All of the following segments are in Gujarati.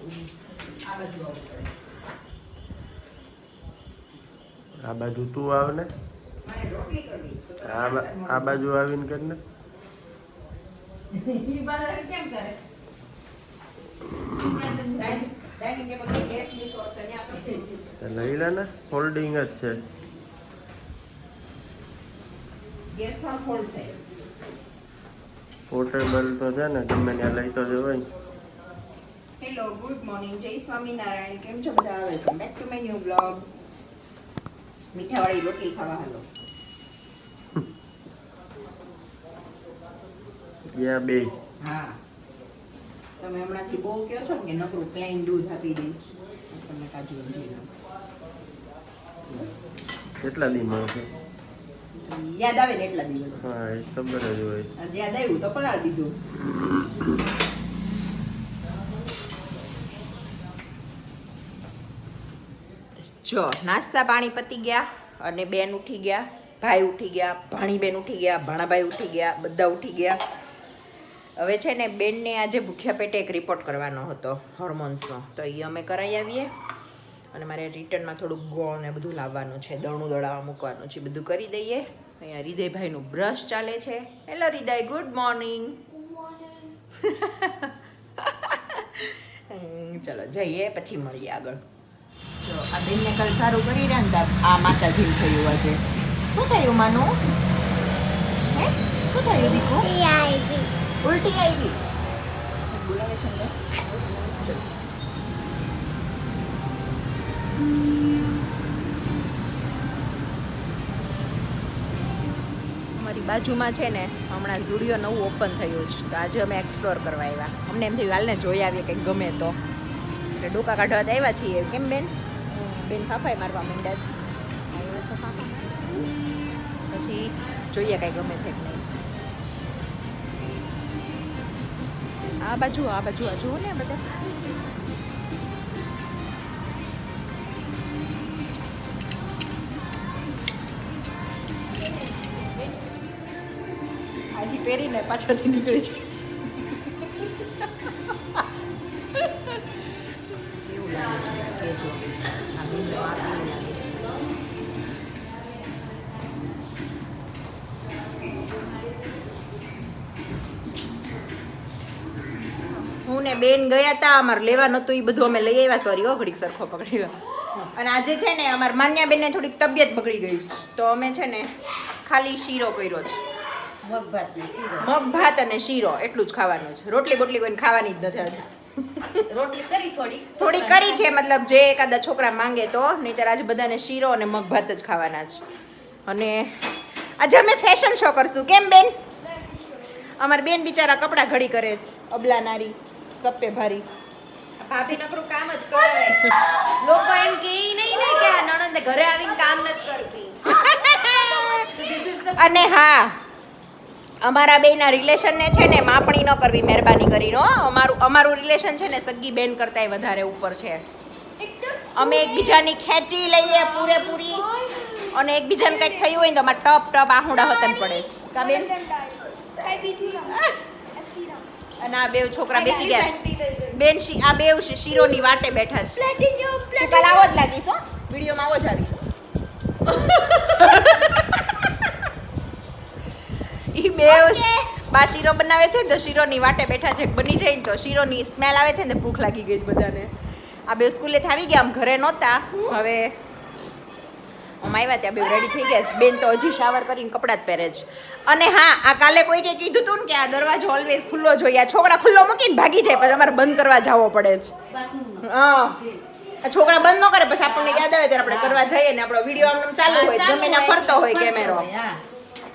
આ બાજુ આવવું પડે આ બાજુ તું આવ ને. આ બાજુ આવીને કર? ને લઈ લે ને ફોલ્ડિંગ જ છે. પોર્ટેબલ તો છે ને ગમે ત્યાં લઈ તો જવાય હેલો ગુડ મોર્નિંગ. જય સ્વામિનારાયણ. કેમ છો બધા? Welcome back to my new blog મીઠાવાળી રોટલી ખાવા હાલો. યા બે. હા. તમે હમણાંથી બહુ કહો છો ને કે નકરું પ્લેન દૂધ આપી દે. તમને કાજુ કેટલા દી મળશે યાદ આવે ને એટલા દિવસ. હા ખબર જ હોય. યાદ આવ્યું તો પલાળ દીધું. જો નાસ્તા પાણી પતી ગયા અને બેન ઉઠી ગયા ભાઈ ઉઠી ગયા ભાણીબેન ઉઠી ગયા ભાણાભાઈ ઉઠી ગયા બધા ઉઠી ગયા. હવે છે ને બેનને આજે ભૂખ્યા પેટે એક રિપોર્ટ કરવાનો હતો હોર્મોન્સનો તો એ અમે કરાવી આવીએ અને મારે રિટર્નમાં થોડુંક ગોળ ને બધું લાવવાનું છે દણું દળાવવા મૂકવાનું છે બધું કરી દઈએ. અહીંયા હૃદયભાઈનું બ્રશ ચાલે છે. હેલો હૃદય ગુડ મોર્નિંગ ચલો જઈએ પછી મળીએ આગળ. જો આ બેનને કાલ સારું કરી રહ્યા ને આ માતાજી થયું આજે. શું થયું માનું? હે? શું થયું દીકુ ઉલટી આવી. બોલાવે છે ને. અમારી બાજુમાં છે ને હમણાં ઝુડિયો નવું ઓપન થયું છે. તો આજે અમે એક્સપ્લોર કરવા આવ્યા. અમને એમ થયું હાલને જોઈ આવીએ કંઈક ગમે તો. એટલે ડોકા કાઢવા તો આવ્યા છીએ. કેમ બેન? બેન ફાફાઈ મારવા માંડ્યા છે. પછી જોઈએ કાંઈ ગમે છે કે નહીં. આ બાજુ આ બાજુ આ જુઓ ને બધા. પહેરીને પાછળથી નીકળી છે. હું ને બેન ગયા હતા અમારે લેવા નહોતું એ બધું અમે લઈ આવ્યા. સોરી ઓ ઘડીક સરખો પકડ્યો અને આજે છે ને અમારા માન્યા બેનને થોડીક તબિયત બગડી ગઈ છે. તો અમે છે ને ખાલી શીરો કર્યો છે. મગ ભાત અને શીરો એટલું જ ખાવાનું છે. રોટલી બોટલી કોઈને ખાવાની જ નથી આજે. રોટલી કરી થોડી થોડી કરી છે મતલબ જે એકાદા છોકરા માંગે તો નહીંતર આજે બધાને શીરો અને મગ ભાત જ ખાવાના છે. અને આજે અમે ફેશન શો કરશું. કેમ બેન? અમાર બેન બિચારા કપડાં ઘડી કરે છે અબલા નારી. સપ્પે ભારી ભાભી નકરું કામ જ કરે લોકો એમ કે નહીં ને કે આ નણંદ ઘરે આવીને કામ નથી કરતી. અને હા અમારા બેના રિલેશનને છે ને માપણી ન કરવી મહેરબાની કરીને અમારું અમારું રિલેશન છે ને સગી બેન કરતાંય વધારે ઉપર છે. અમે એકબીજાની ખેંચી લઈએ પૂરેપૂરી. અને એકબીજાને કંઈક થયું હોય ને તો અમારે ટપ ટપ આહુડા હતન પડે છે. કા બેન? અને આ બે છોકરા બેસી ગયા. બેન શી આ બે શીરોની વાટે બેઠા છે. તું કાલ આવો જ લાગીશ હો. વિડીયોમાં આવો જ આવીશ. ઈ બે બા શીરો બનાવે છે ને તો શીરોની વાટે બેઠા છે. બની જાય ને તો શીરોની સ્મેલ આવે છે ને ભૂખ લાગી ગઈ છે બધાને. આ બે સ્કૂલેથી આવી ગયા આમ ઘરે નહોતા. હવે આમ આવ્યા ત્યાં બે રેડી થઈ ગયા છે. બેન તો હજી શાવર કરીને કપડાં જ પહેરે છે. અને હા આ કાલે કોઈ કે કીધું તું ને કે આ દરવાજો ઓલવેઝ ખુલ્લો જોઈએ આ છોકરા ખુલ્લો મૂકીને ભાગી જાય પછી અમારે બંધ કરવા જવો પડે છે. હા. આ છોકરા બંધ ન કરે પછી આપણને યાદ આવે ત્યારે આપણે કરવા જઈએ ને આપણો વીડિયો આમ ચાલુ હોય જમીને ફરતો હોય કેમેરો હા.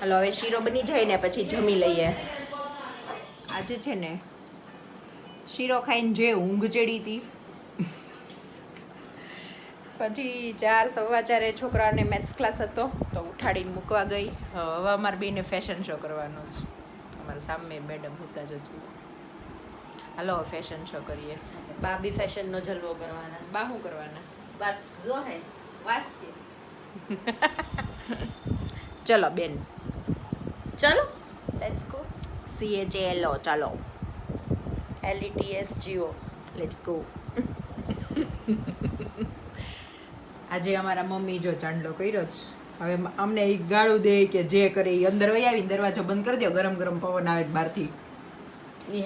હાલો હવે શીરો બની જાય ને પછી જમી લઈએ. આજે છે ને શીરો ખાઈને જે ઊંઘ ચડી હતી પછી ચાર સવા ચારે છોકરાને મેથ્સ ક્લાસ હતો તો ઉઠાડીને મૂકવા ગઈ. હવે અમારે બેને ફેશન શો કરવાનો છે. અમારા સામે મેડમ હોતા જ હતું. હાલો ફેશન શો કરીએ. બા બી ફેશન જલવો કરવાના. બા શું કરવાના? બા જો હે વાસશે ચલો બેન. ચલો. Let's go C L O ચાલો. L E T S G O let's go આજે અમારા મમ્મી જો ચાંદલો કર્યો જ. હવે અમને એ ગાળું દે કે જે કરે એ અંદર વહી આવીને દરવાજો બંધ કરી દો ગરમ ગરમ પવન આવે બહારથી.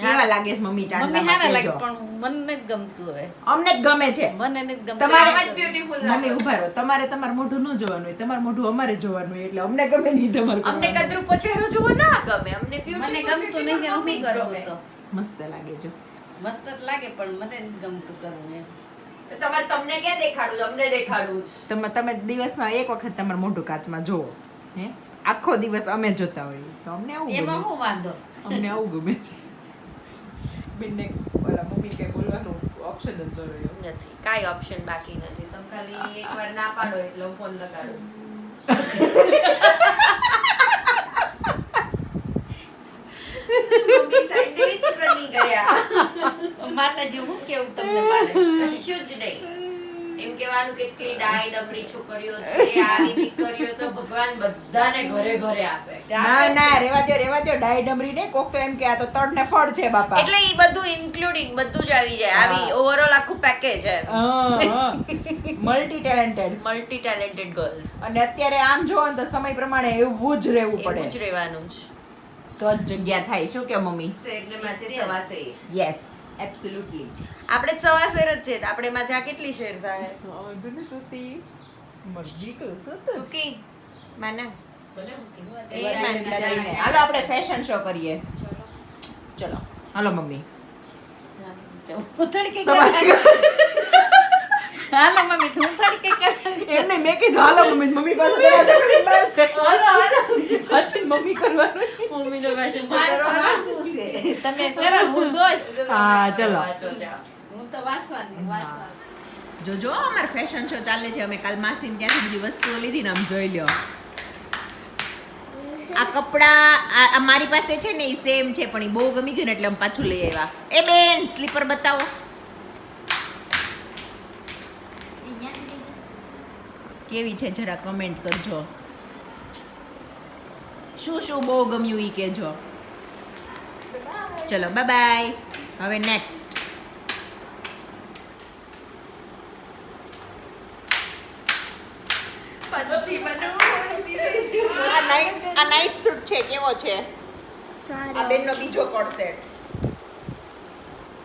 કેવા લાગે છે મમ્મી મમ્મી લાગે પણ મને નથી ગમતું હવે. અમને જ ગમે છે. મને નથી ગમતું. તમારે આમ મમ્મી ઊભા રહો. તમારે તમારું મોઢું ન જોવાનું હોય. તમારું મોઢું અમારે જોવાનું હોય એટલે અમને ગમે નહીં તમારું અમને કરવાનું. કદરૂપો જોવો ના ગમે. અમને મને ગમતું નહીં beautiful મમ્મી કરવું તો મસ્ત લાગે જો. મસ્ત લાગે પણ મને ગમતું કરવું એમ. તમારે તમને ક્યાં દેખાડવું અમને દેખાડું તમે તમે દિવસમાં એક વખત તમારું મોઢું કાચમાં જુઓ હે? આખો દિવસ અમે જોતા હોઈએ. તો અમને આવું એમાં હું વાંધો? અમને આવું ગમે છે. બેનને ઓલા મમ્મી કે બોલવાનું ઓપ્શન જ રહ્યો. નથી કાંઈ ઓપ્શન બાકી નથી. તમે ખાલી એકવાર ના પાડો એટલે હું ફોન લગાડું મમ્મી sandwich બની ગયા માતાજી હું કેવું તમને મારે કશું જ નહીં. એમ કહેવાનું કેટલી ડાય ડબરી છોકરીઓ છે આવી દીકરીઓ તો ભગવાન બધાને ઘરે ઘરે આપે. ના ના રેવા દો રેવા દો ડાય ડમરી ને કોક તો એમ કે આ તો તડ ને ફળ છે બાપા. એટલે ઈ બધું ઇન્ક્લુડિંગ બધું જ આવી જાય. આવી ઓવરઓલ આખું પેકેજ છે multi talented multi talented girls અને અત્યારે આમ જોવો ને તો સમય પ્રમાણે એવું જ રહેવું એવું જ પડે રહેવાનું છે તો જ જગ્યા થાય શું કે મમ્મી? શેરને માથે સવાસે યસ એબ્સોલ્યુટલી આપણે સવા શેર જ છે તો આપણે માથે ત્યાં કેટલી શેર થાય? જુની સુતી. મરજી તો સુત ટૂંકી માના. હાલો આપણે ફેશન શો કરીએ. ચલો. હાલો મમ્મી. હાલો મમ્મી તું તડકે કર એમને મેં કીધું હાલો મમ્મી મમ્મી પાસે હાલો હાલો. પછી મમ્મી કરવાનું. fashion મારે તો વાંચવું છે. તમે કરો હું જોઈશ. હા ચલો. હું તો વાંચવાની વાંચવાની. જોજો અમાર ફેશન શો ચાલે છે. અમે કાલ માસીને ત્યાંથી બધી વસ્તુઓ લીધી ને આમ જોઈ લ્યો. આ કપડા આ આ મારી પાસે છે ને એ સેમ છે પણ એ બહુ ગમી ગયું ને એટલે આમ પાછું લઈ આવ્યા. એ બેન સ્લીપર બતાવો. કેવી છે જરા કમેન્ટ કરજો. શું શું બહુ ગમ્યું એ કહેજો. ચલો બાય બાય હવે નેક્સ્ટ આ નાઇટ આ નાઇટ સૂટ છે કેવો છે? આ બેનનો બીજો કોટ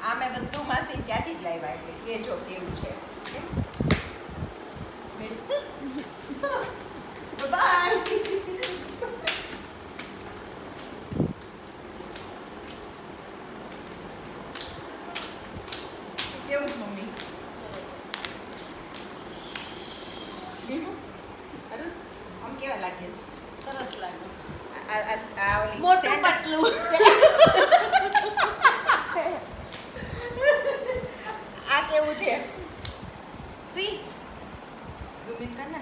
આ મેં બધું માસી ત્યાંથી જ લાવ્યા એટલે કેજો કેવું છે. બાય કેવું છે મમ્મી બીજું? અરુસ, આમ કેવા લાગે છે સરસ લાગે આ આ આ ઓલી મોટું સેન્ડલ- પતલું આ કેવું છે સી ઝૂમ ઇન કર ને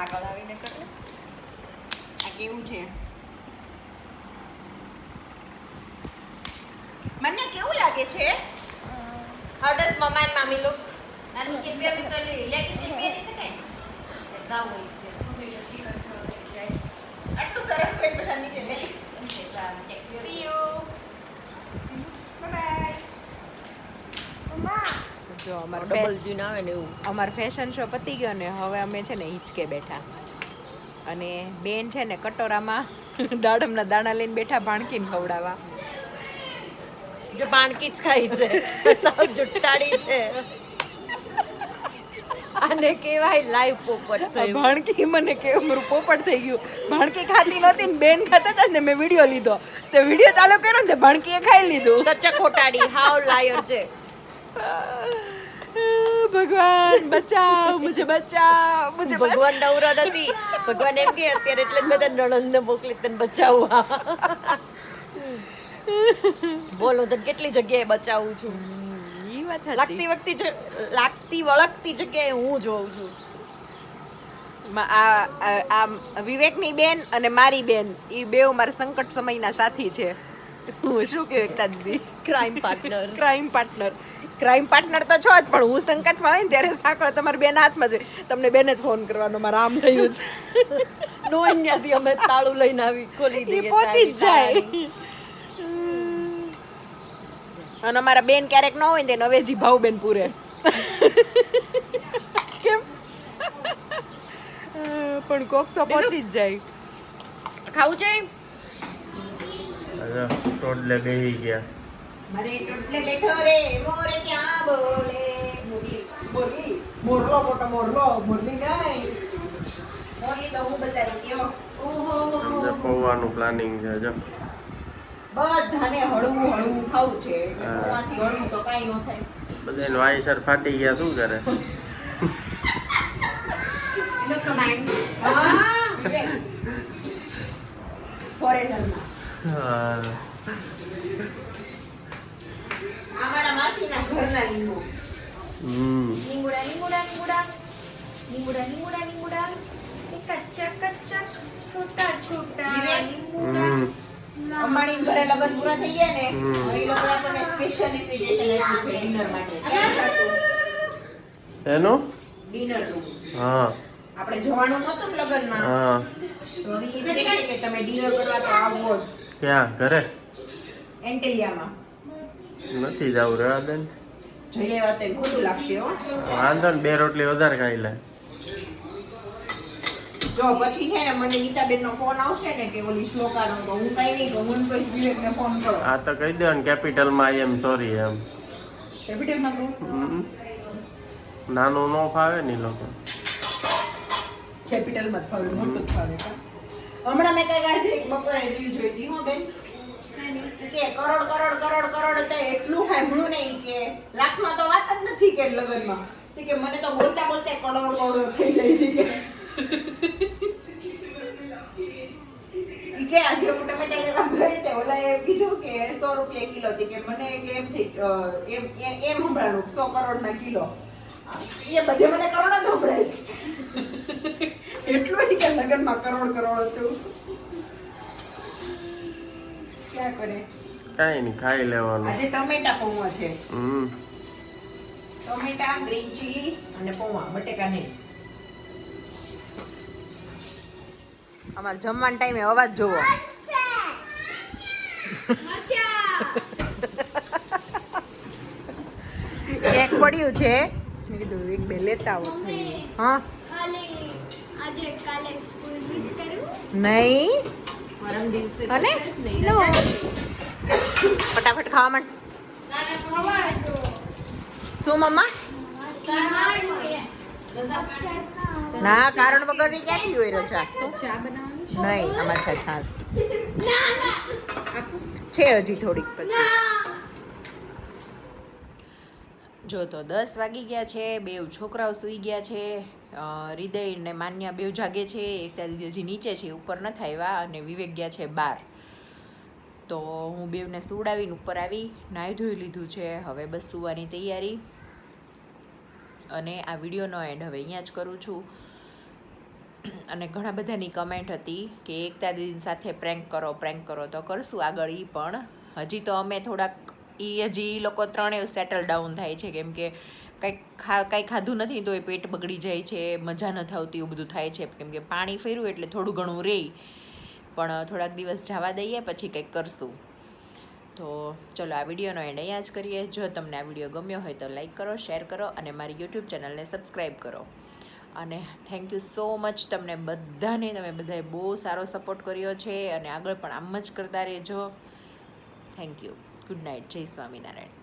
આગળ આવીને કરે આ કેવું છે? મને કેવું લાગે છે? હાઉ ડઝ મમ્મા એન્ડ મામી લુક આ નીચે પહેરી કરી લે લેગીસ પહેરી શકાય એ ના હોય આટલું સરસ હોય પછી નીચે લે સી યુ બાય જો અમાર ડબલ જીન આવે ને એવું. અમાર ફેશન શો પતી ગયો ને હવે અમે છે ને હિંચકે બેઠા. અને બેન છે ને કટોરામાં દાડમના દાણા લઈને બેઠા ભાણકીને ખવડાવવા. જો ભાણકી જ ખાઈ છે. સાવ જુટ્ટાડી છે. આને કહેવાય લાઈવ પોપટ થયું ભાણકી મને કે મારું પોપટ થઈ ગયું. ભાણકી ખાતી નહોતી ને બેન ખાતા હતા ને મેં વીડિયો લીધો. તે વીડિયો ચાલુ કર્યો ને તે ભાણકીએ ખાઈ લીધું. સચ્ચા ખોટાડી હાવ લાયર છે. ભગવાન બચાવ મુજે બચાવ મુજે ભગવાન નવરા નથી. ભગવાન એમ કે અત્યારે એટલે જ બધા નણંદને મોકલી તને બચાવવા. બોલો તને કેટલી જગ્યાએ બચાવું છું? લાગતી વખતે લાગતી વળગતી જગ્યાએ હું જોઉં છું. આ વિવેકની બેન અને મારી બેન એ બેવ મારા સંકટ સમયના સાથી છે. શું કહ્યું એકતા દીદી? Crime partner crime partner crime partner તો છો જ પણ હું સંકટમાં હોય ને ત્યારે સાંકળ તમારી બેન હાથમાં છે તમને બેને જ ફોન કરવાનો મારા આમ થયું છે. નો અહીંયાથી અમે તાળું લઈને આવી ખોલી દઈએ પહોંચી જ જાય. અને અમારા બેન ક્યારેક ન હોય ને તેને અવેજી ભાવ બેન પૂરે. કેમ? પણ કોક તો પહોંચી જ જાય. ખાવું છે? ટોડલે બેહી ગયા. મારે ટોટલે બેઠો રે મોરે ક્યાં બોલે? મોરલી મોરલી મોટો મોરલો મોરલી નહીં. મોરલી તો હું બચારી કયો ઓહો. પૌવાનું પ્લાનિંગ છે જો. બધાને હળવું હળવું ખાવું છે પૌવાથી હળવું તો કાંઈ ન થાય. બધાને વાયસર ફાટી ગયા શું કરે? એ અંબાણી ઘરે લગન પૂરા થઈ ગયા ને એ લોકો આપણને સ્પેશિયલ ઇન્વિટેશન આપ્યું છે ડિનર માટે. એનું? ડિનરનું હા. આપણે જવાનું નતું લગનમાં. હા. તો છે કે તમે ડિનર કરવા તો આવો જ. ક્યાં? ઘરે? એન્ટેલિયામાં. નથી જવું રે દે ને. જઈ ખોટું લાગશે હો. વાંધો ને બે રોટલી વધારે ખાઈ લે. જો પછી છે ને મને ગીતાબેન નો ફોન આવશે ને કે ઓલી શ્લોકાનો તો હું કઈ નહીં કહું હું કોઈ વિવેક ને ફોન કરો. આ તો કહી દે ને કેપિટલમાં આઈ એમ સોરી એમ. કેપિટલમાં કહું? હમ. નાનું નો ફાવે ને લોકો. કેપિટલમાં ફાવે મોટું ફાવે. કા? હમણાં મેં કઈ આજે એક બપોરે રીલ જોઈ હતી હો બેન? કે કરોડ કરોડ કરોડ કરોડ તો એટલું સાંભળ્યું નહીં કે લાખમાં તો વાત જ નથી કે લગનમાં. તે કે મને તો બોલતા બોલતા કરોડ કરોડ થઈ જાય છે કે. કે આજે હું ટમેટા લેવા ગઈ તે ઓલા એ કીધું કે સો રૂપિયા કિલો હતી કે મને એમ થઈ એમ એમ સંભળાણું સો કરોડ ના કિલો એ બધે મને કરોડ જ સંભળાય છે. કે લગનમાં કરોડ કરોડ હતું. ક્યાં કરે? કાંઈ નહીં ખાઈ લેવાનું. આજે ટમેટા પૌવા છે. હમ. ટમેટા ગ્રીન ચીલી અને પૌવા બટેકા નહીં. અમારે જમવાના ટાઈમે અવાજ જોવો. એક પડ્યું છે. મેં કીધું એક બે લેતા આવો. હા? આજે કાલે સ્કૂલ મિસ કરું. નહીં? પરમ દિવસે અને? લો. ફટાફટ ખાવા માંડ. શું મમ્મા? ના કારણ વગરની ક્યાંથી હોય રજા? શું ચા બનાવવાની નહીં અમારે છે છાસ છે હજી થોડીક પછી. જો તો દસ વાગી ગયા છે બેવ છોકરાઓ સૂઈ ગયા છે. અ, માન્ય બેવ જાગે છે એકતા દીદી હજી નીચે છે ઉપર નથી આવ્યા અને વિવેક ગયા છે બાર તો હું બેવને સુવડાવીને ઉપર આવી નાહી ધોઈ લીધું છે. હવે બસ સુવાની તૈયારી. અને આ વિડીયોનો એન્ડ હવે અહીંયા જ કરું છું. અને ઘણા બધાની કમેન્ટ હતી કે એકતા દીદી સાથે પ્રેન્ક કરો પ્રેન્ક કરો તો કરશું આગળ એ પણ. હજી તો અમે થોડાક એ હજી લોકો ત્રણેય સેટલ ડાઉન થાય છે કેમ કે કંઈક ખા, કાંઈ ખાધું નથી તો એ પેટ બગડી જાય છે, મજા નથી આવતી, એવું બધું થાય છે. કેમ કે પાણી ફેર્યું એટલે થોડું ઘણું રહે પણ થોડાક દિવસ જવા દઈએ, પછી કંઈક કરશું. તો ચલો, આ વિડીયોનો એન્ડ અહીંયા જ કરીએ. જો તમને આ વીડિયો ગમ્યો હોય તો લાઈક કરો શેર કરો અને મારી યુટ્યુબ ચેનલને સબસ્ક્રાઈબ કરો. અને થેન્ક યુ સો મચ તમને બધાને, તમે બધાએ બહુ સારો સપોર્ટ કર્યો છે અને આગળ પણ આમ જ કરતા રહેજો. થેન્ક યુ ગુડ નાઇટ જય સ્વામિનારાયણ.